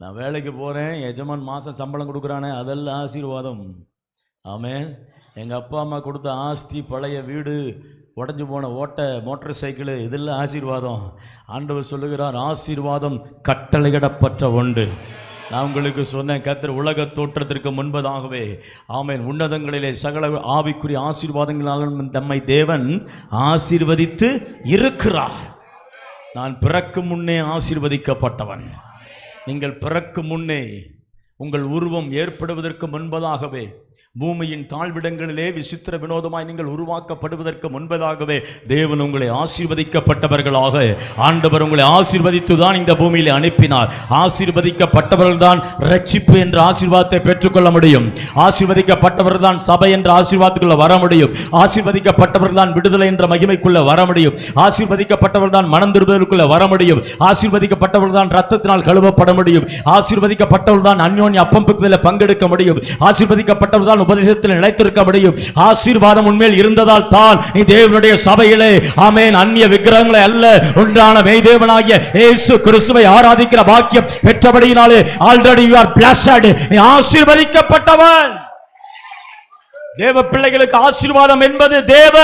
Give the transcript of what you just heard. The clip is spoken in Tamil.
நான் வேலைக்கு போகிறேன் எஜமான் மாதம் சம்பளம் கொடுக்குறானே அதெல்லாம் ஆசீர்வாதம். ஆமேன். எங்கள் அப்பா அம்மா கொடுத்த ஆஸ்தி பழைய வீடு உடஞ்சி போன ஓட்டை மோட்டார் சைக்கிள் இதெல்லாம் ஆசீர்வாதம். ஆண்டவர் சொல்லுகிறார் ஆசீர்வாதம் கட்டளையிடப்பட்ட ஒன்று. நான் உங்களுக்கு சொன்னேன் கர்த்தர் உலக தோற்றத்திற்கு முன்பதாகவே. ஆமேன். உன்னதங்களிலே சகல ஆவிக்குரிய ஆசீர்வாதங்களாலும் தம்மை தேவன் ஆசீர்வதித்து இருக்கிறார். நான் பிறக்கும் முன்னே ஆசீர்வதிக்கப்பட்டவன். நீங்கள் பிறக்கும் முன்னே உங்கள் உருவம் ஏற்படுவதற்கு முன்பதாகவே பூமியின் தாழ்விடங்களிலே விசித்திர வினோதமாய் நீங்கள் உருவாக்கப்படுவதற்கு முன்பதாகவே தேவன் உங்களை ஆசீர்வதிக்கப்பட்டவர்களாக ஆண்டவர் உங்களை ஆசீர்வதித்து தான் இந்த பூமியில் அனுப்பினார். ஆசீர்வதிக்கப்பட்டவர்கள் தான் ரட்சிப்பு என்ற ஆசீர்வாதத்தை பெற்றுக்கொள்ள முடியும். ஆசீர்வதிக்கப்பட்டவர்கள் தான் சபை என்ற ஆசீர்வாதத்துக்குள்ள வர முடியும். ஆசீர்வதிக்கப்பட்டவர்கள் தான் விடுதலை என்ற மகிமைக்குள்ள வர முடியும். ஆசீர்வதிக்கப்பட்டவர்கள் தான் மனம் திரும்புதலுக்குள்ள வர முடியும். ஆசீர்வதிக்கப்பட்டவர்கள் தான் ரத்தத்தினால் கழுவப்பட முடியும். ஆசீர்வதிக்கப்பட்டவர்கள் தான் அந்யோன்ய அப்பம்புக்குதில் பங்கெடுக்க முடியும். ஆசீர்வதிக்கப்பட்டவர்கள் தான் தான் உபதேசத்தில் நிலைத்திருக்க முடியும். ஆசீர்வாதம் உண்மையில் இருந்ததால் தான் நீ தேவனுடைய சபையிலே ஆமேன் அந்நிய விக்கிரகங்களை அல்ல உண்டான மெய்தேவனாகிய இயேசு கிறிஸ்துவை ஆராதிக்கிற பாக்கியம் பெற்றபடியினாலே ஆல்ரெடி யூ ஆர் பிளஸட் நீ ஆசீர்வதிக்கப்பட்டவன். தேவ பிள்ளைகளுக்கு ஆசீர்வாதம் என்பது தேவ